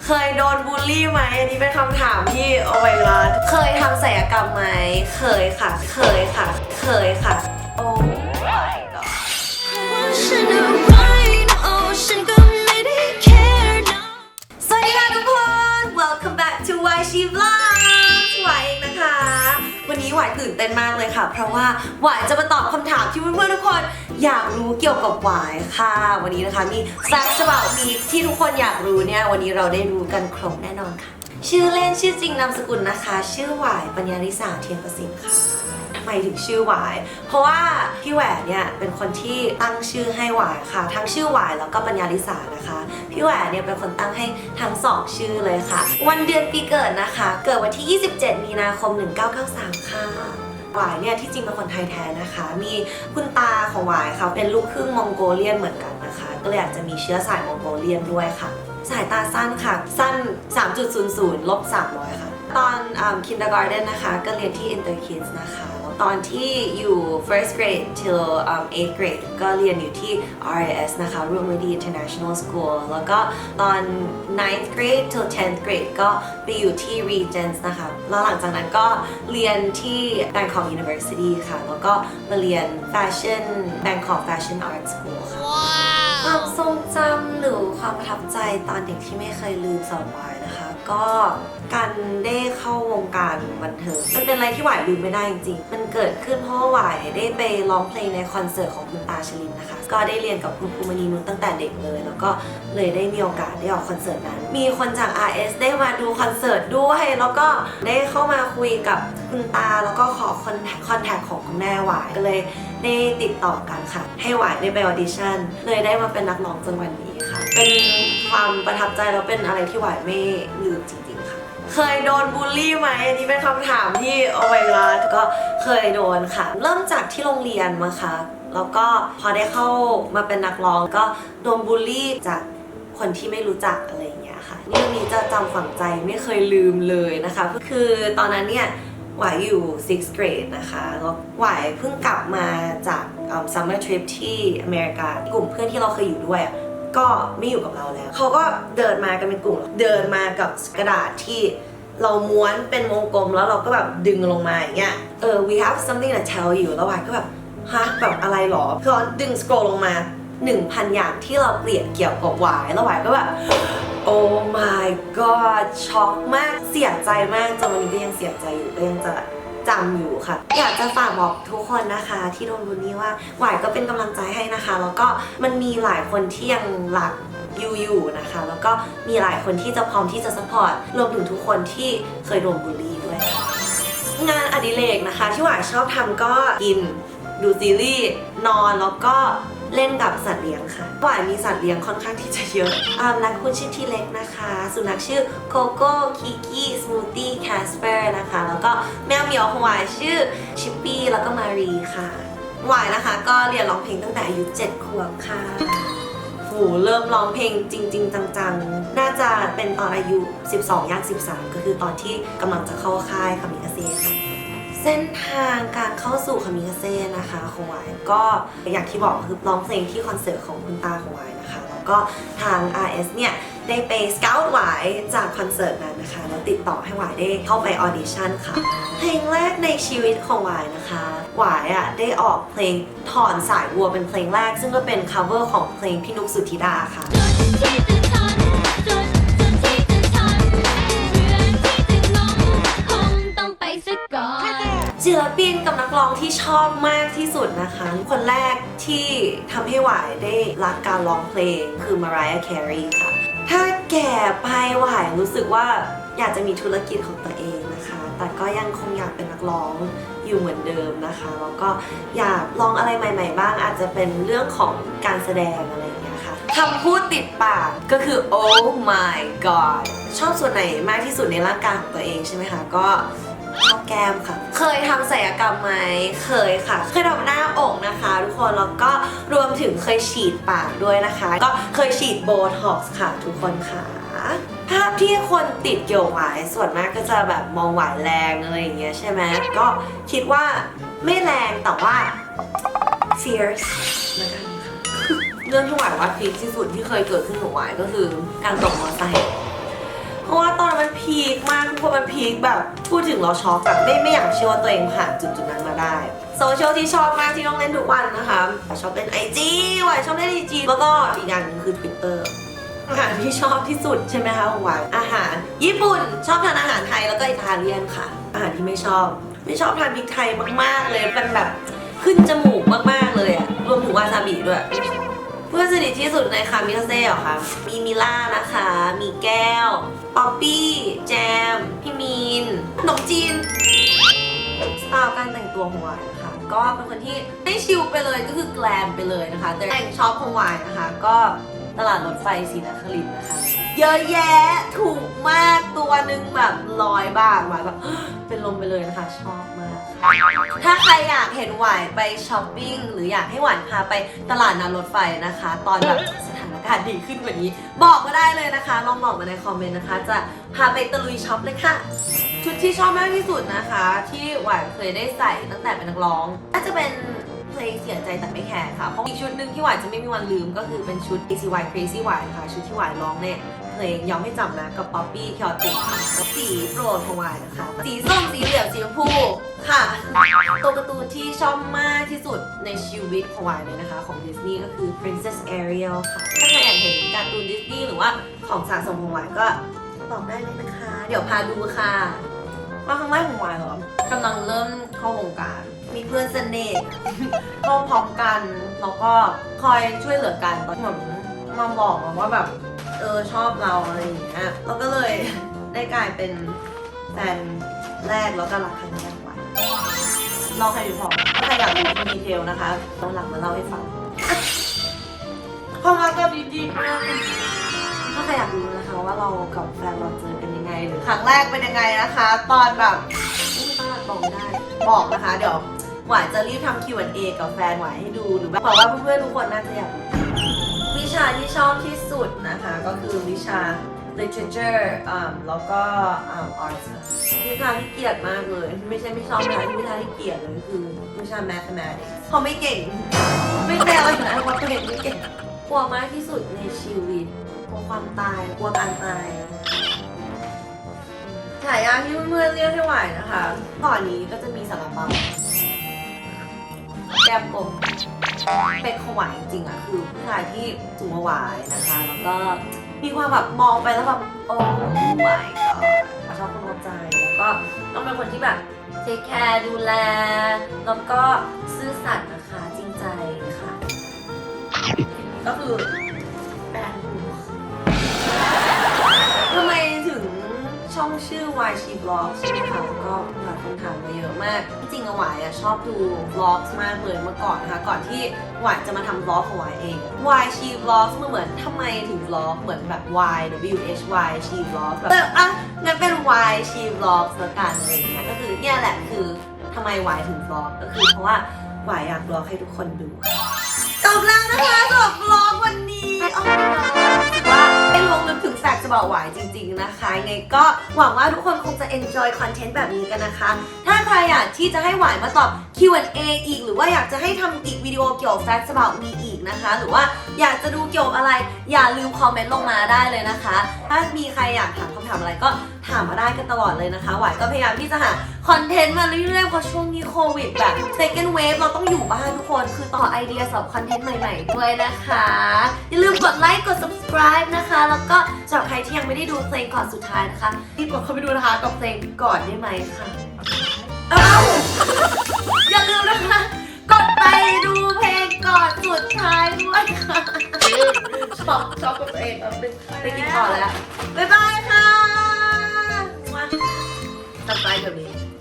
เคยโดนบูลลี่ไหมอันนี้เป็นคำถามที่โอ้ my god เคยทำศัลยกรรมไหม เคยค่ะ เคยค่ะ เคยค่ะ โอ้ my god ฉันอะไรนะโอ้ฉันก็ไม่ได้ care นะสวัสดีค่ะทุกคน welcome back to y She Vlogs หวายเองนะคะ วันนี้หวายตื่นเต้นมากเลยค่ะ เพราะว่าหวายจะมาตอบคำถามที่เพื่อนๆทุกคน อยากรู้เกี่ยวกับหวายค่ะ วันนี้นะคะมี facts about me ที่ทุกคนอยากรู้เนี่ยวันนี้เราได้รู้กันครบแน่นอนค่ะ ชื่อเล่นชื่อจริงนามสกุลนะคะ ชื่อหวายปัญญาริสาเทียนประสิทธิ์ค่ะทำไมถึงชื่อหวาย เพราะว่าพี่แหวนเนี่ยเป็นคนที่ตั้งชื่อให้หวายค่ะ ทั้งชื่อหวายแล้วก็ปัญญาลิสานะคะ พี่แหวนเนี่ยเป็นคนตั้งให้ทั้งสองชื่อเลยค่ะ วันเดือนปีเกิดนะคะ เกิดวันที่ 27 มีนาคม 1993 ค่ะ หวายเนี่ยที่จริงเป็นคนไทยแท้นะคะ มีคุณตาของหวายเขาเป็นลูกครึ่งมองโกเลียนเหมือนกันนะคะ ก็เลยอาจจะมีเชื้อสายมองโกเลียนด้วยค่ะ สายตาสั้นค่ะ สั้น 3.00ลบ300ค่ะ ตอนอ่า kindergarten นะคะ ก็เรียนที่ Inter Kids นะคะ ตอนที่อยู่ first grade till um, 8th grade ก็เรียนอยู่ที่ RIS นะคะ Room Ready International School แล้วก็ตอน 9th grade till 10th grade ก็ไปอยู่ที่ Regents นะคะ แล้วหลังจากนั้นก็เรียนที่ Bangkok University ค่ะ แล้วก็มาเรียน Fashion Bangkok Fashion Art School ค่ะความทรงจำหรือความประทับใจตอนเด็กที่ไม่เคยลืมสำหรับหวายนะคะ ก็การได้เข้าวงการบันเทิงมันเป็นอะไรที่หวายลืมไม่ได้จริงๆ มันเกิดขึ้นเพราะว่าหวายได้ไปร้องเพลงในคอนเสิร์ตของคุณตาชลินนะคะ ก็ได้เรียนกับคุณครูมณีนุชตั้งแต่เด็กเลย แล้วก็เลยได้มีโอกาสได้ออกคอนเสิร์ตนั้น มีคนจาก RS ได้มาดูคอนเสิร์ตด้วย แล้วก็ได้เข้ามาคุยกับคุณตา แล้วก็ขอคอนคอนแทคของคุณแม่หวายก็เลยได้ติดต่อกันค่ะ ให้หวายได้ไปออดิชั่นเลยได้มาเป็นนักร้องจนวันนี้ เป็นความประทับใจแล้วเป็นอะไรที่หวายไม่ลืมจริงๆค่ะ เคยโดนบูลลี่ไหมอันนี้เป็นคำถามที่โอ้ my god ก็เคยโดนค่ะ เริ่มจากที่โรงเรียนมาค่ะ แล้วก็พอได้เข้ามาเป็นนักร้องก็โดนบูลลี่จากคนที่ไม่รู้จักอะไรอย่างเงี้ยค่ะเรื่องนี้จะจำฝังใจไม่เคยลืมเลยนะคะคือตอนนั้นเนี่ยหวายอยู่ 6th grade นะคะแล้วหวายเพิ่งกลับมาจากเอิ่ม summer trip ที่อเมริกากลุ่มเพื่อนที่เราเคยอยู่ด้วย ก็ไม่อยู่กับเราแล้ว เขาก็เดินมากันเป็นกลุ่ม เดินมากับกระดาษที่เราม้วนเป็นวงกลมแล้วเราก็แบบดึงลงมาอย่างเงี้ย เออ we have something to tell you แล้ววายก็แบบฮะแบบอะไรหรอคือเราดึงส c ร o l ลงมา 1,000 อย่างที่เราเกลียดเกี่ยวกับวายแล้ววายก็แบบโอ้ my god ช็อกมากเสียใจมากจนวันนี้ก็ยังเสียใจอยู่ก็ยังจะ จำอยู่ค่ะ อยากจะฝากบอกทุกคนนะคะ ที่โดนบูลลี่ว่าหวายก็เป็นกำลังใจให้นะคะ แล้วก็มันมีหลายคนที่ยังรักยูอยู่นะคะ แล้วก็มีหลายคนที่จะพร้อมที่จะสปอร์ตรวมถึงทุกคนที่เคยโดนบูลลี่ด้วย งานอดิเรกนะคะ ที่หวายชอบทำก็กินดูซีรีส์นอนแล้วก็ เล่นกับสัตว์เลี้ยงค่ะหวายมีสัตว์เลี้ยงค่อนข้างที่จะเยอะอ่านักคุณชื่อที่เล็กนะคะ สุนัขชื่อโกโก้คิกกี้สมูทตี้แคสเปอร์นะคะ แล้วก็แมวเหมียวของหวายชื่อชิปปี้แล้วก็มารีค่ะหวายนะคะ ก็เรียนร้องเพลงตั้งแต่อายุ7ขวบค่ะโหเริ่มร้องเพลงจริง ๆ จังๆ น่าจะเป็นตอนอายุ 12ย่าง13 ก็คือตอนที่กำลังจะเข้าค่ายคามิกาเซ่ค่ะ เส้นทางการเข้าสู่คามิกาเซ่นะคะของหวายก็อย่างที่บอกคือร้องเพลงที่คอนเสิร์ตของคุณตาของหวายนะคะ แล้วก็ทาง RS เนี่ยได้ไปสเกลหวายจากคอนเสิร์ตนั้นนะคะ แล้วติดต่อให้หวายได้เข้าไปออดิชั่นค่ะ เพลงแรกในชีวิตของหวายนะคะ หวายอะได้ออกเพลงถอนสายวัวเป็นเพลงแรก ซึ่งก็เป็น cover ของเพลงพี่นุกสุธิดาค่ะ ที่ชอบมากที่สุดนะคะ คนแรกที่ทำให้หวายได้รักการร้องเพลงคือ Mariah Carey ค่ะ ถ้าแก่ไปหวายรู้สึกว่าอยากจะมีธุรกิจของตัวเองนะคะ แต่ก็ยังคงอยากเป็นนักร้องอยู่เหมือนเดิมนะคะ แล้วก็อยากลองอะไรใหม่ ๆ บ้าง อาจจะเป็นเรื่องของการแสดงอะไรอย่างเงี้ยค่ะคำพูดติดปากก็คือ oh my god ชอบส่วนไหนมากที่สุดในร่างกายของตัวเองใช่ไหมคะ ก็ ชอบแก้มค่ะ เคยทำศัลยกรรมไหมเคยค่ะ เคยทำหน้าอกนะคะ ทุกคน แล้วก็รวมถึงเคยฉีดปากด้วยนะคะ ก็เคยฉีดโบท็อกซ์ค่ะ ทุกคนค่ะ ภาพที่คนติดเกี่ยวหวายส่วนมากก็จะแบบมองหวายแรงอะไรอย่างเงี้ยใช่ไหมก็คิดว่าไม่แรงแต่ว่า fierce แล้วกันค่ะเรื่องที่หวายว่าพีคที่สุดที่เคยเกิดขึ้นของหวายก็คือการตกมอเตอร์ไซค์พี พีคมากทุกคนมันพีคแบบ พูดถึงเราช็อกแบบไม่ไม่อยากเชื่อว่าตัวเองผ่านจุดจุดนั้นมาได้โซเชียลที่ชอบมากที่ต้องเล่นทุกวันนะคะชอบเล่นไอจีว่ะชอบเล่นไอจีแล้วก็อีกอย่างหนึงคือ Twitter อาหารที่ชอบที่สุดใช่ไหมคะหวานอาหาร ญี่ปุ่นชอบทานอาหารไทยแล้วก็อิตาเลียนค่ะ อาหารที่ไม่ชอบ ไม่ชอบทานพริกไทยมากๆเลยเป็นแบบขึ้นจมูกมากๆเลยอะรวมถึงวาซาบิด้วยเพื่อนสนิทที่สุดในคามิคาเซ่เหรอคะมีมิล่านะคะ มีแก้ว ป๊อปปี้แจม พี่มีนขนมจีน สไตล์การแต่งตัวของหวายนะคะ ก็เป็นคนที่ไม่ชิลไปเลยก็คือแกลมไปเลยนะคะ แต่แต่งช็อปของหวายนะคะ ก็ตลาดรถไฟศรีนครินทร์นะคะ เยอะแยะถูกมากตัวหนึ่งแบบร้อยบาทหวายแบบ เป็นลมไปเลยนะคะ ชอบมาก ถ้าใครอยากเห็นหวายไปช้อปปิ้งหรืออยากให้หวานพาไปตลาดนัดรถไฟนะคะ ตอนแบบ การดีขึ้นกว่านี้ บอกมาได้เลยนะคะ ลองบอกมาในคอมเมนต์นะคะ จะพาไปตะลุยช็อปเลยค่ะ ชุดที่ชอบมากที่สุดนะคะ ที่หวานเคยได้ใส่ตั้งแต่เป็นนักร้องน่าจะเป็นเพลงเสียใจแต่ไม่แคร์ค่ะ เพราะอีกชุดหนึ่งที่หวานจะไม่มีวันลืมก็คือเป็นชุด ACY Crazy Wine ค่ะ ชุดที่หวานร้องเนี่ย ลงยอมให้จำนะกับป๊อปปี้คิอติค่ะสีโปรดของหวานนะคะ สีส้มสีเหลืองสีชมพูค่ะตัวการ์ตูนที่ชอบมากที่สุดในชีวิตของหวานเลยนะคะ ของดิสนีย์ก็คือ Princess Ariel ค่ะ ถ้าใครอยากเห็นการ์ตูนดิสนีย์หรือว่าของสะสมของหวานก็บอกได้เลยนะคะ เดี๋ยวพาดูค่ะมาครั้งแรกของวายเหรอกำลังเริ่มเข้าวงการ มีเพื่อนสนิทเข้าพร้อมกันแล้วก็คอยช่วยเหลือกันตอนเหมือนมาบอกมาว่าแบบ เออชอบเราอะไรอย่างเงี้ยแล้วก็เลยได้กลายเป็นแฟนแรกแล้วก็รักครั้งแรกไว้ลองใครดูพอถ้าใครอยากรู้ดีเทลนะคะตอนหลังมาเล่าให้ฟังความรักก็ดีๆมากถ้าใครอยากรู้นะคะว่าเรากับแฟนเราเจอกันยังไงหรือครั้งแรกเป็นยังไงนะคะ ตอนแบบไม่ต้องบอกได้บอกนะคะ เดี๋ยวหวานจะรีบทำ Q&A กับแฟนหวานให้ดูหรือแบบบอกว่าเพื่อนๆทุกคนน่าจะอยากรู้ ชาที่ชอบที่สุดนะคะ ก็คือวิชา literature อ่าแล้วก็อ่า arts วิชาที่เกลียดมากเลย ไม่ใช่ไม่ชอบนะคะวิชาที่เกลียดเลยคือวิชา mathematics เพราไม่เก่ง ไม่แปลว่านะว่าตัวเองไม่เก่งกลัวมากที่สุดในชีวิตกลัวความตายกลัวการตายฉายาที่เพื่อนๆเรียกให้ไหวนะคะก่อนนี้ก็จะมีสารเปาแก้มกลม เป็นขวายจริงๆอะคือผู้ชายที่สูงวาหวายนะคะ แล้วก็มีความแบบมองไปแล้วแบบโอ้หวยก็ชอบคนหัวใจแล้วก็ต้องเป็นคนที่แบบเทคแคร์ดูแล แล้วก็ซื่อสัตย์นะคะจริงใจค่ะ ก็คือ ช่องชื่อ Y She Vlogs ใช่ไหมคะก็หลายคนถามมาเยอะมาก จริงๆอะหวายอะชอบดู vlogs มากเลยเมื่อก่อนนะคะก่อนที่หวายจะมาทำ vlog ของหวายเองอะ Y She Vlogs มันเหมือนทำไมถึง vlog เหมือนแบบ Y W H Y She Vlogs แบบอะงั้นเป็น Y She Vlogs ละกันอะไรอย่างเงี้ยก็คือเนี่ยแหละคือทำไมหวายถึง vlog ก็คือเพราะว่าหวายอยาก vlog ให้ทุกคนดูจบแล้วนะคะสำหรับบล็อกวันนี้โอ้โหว่าได้ลงลึกถึง แฟกจะบอกหวายจริง ๆนะคะยังไงก็หวังว่าทุกคนคงจะ enjoy content แบบนี้กันนะคะ ถ้าใครอยากที่จะให้หวายมาตอบ Q&A อีก หรือว่าอยากจะให้ทำอีกวิดีโอเกี่ยวกับ facts about me อีกนะคะ หรือว่าอยากจะดูเกี่ยวกับอะไร อย่าลืมคอมเมนต์ลงมาได้เลยนะคะ ถ้ามีใครอยากถามคำถามอะไรก็ถามมาได้กันตลอดเลยนะคะ หวายก็พยายามที่จะหาคอนเทนต์มาเรื่อยๆเพราะช่วงนี้โควิดแบบ second wave เราต้องอยู่บ้านทุกคน คือต่อไอเดียสำหรับคอนเทนต์ใหม่ๆด้วยนะคะ อย่าลืมกดไลค์ กด subscribe นะคะ แล้วก็สำหรับใครที่ยังไม่ได้ดูเพลงก่อนสุดท้ายนะคะรีบกดเข้าไปดูนะคะกับเพลงก่อนได้ไหมค่ะเอ้าอย่าลืมนะคะ กดไปดูเพลงก่อนสุดท้ายด้วยค่ะชอบชอบกับตัวเองเอาไปไปกินต่อแล้ว บ๊ายบายค่ะมาตัดไปแบบนี้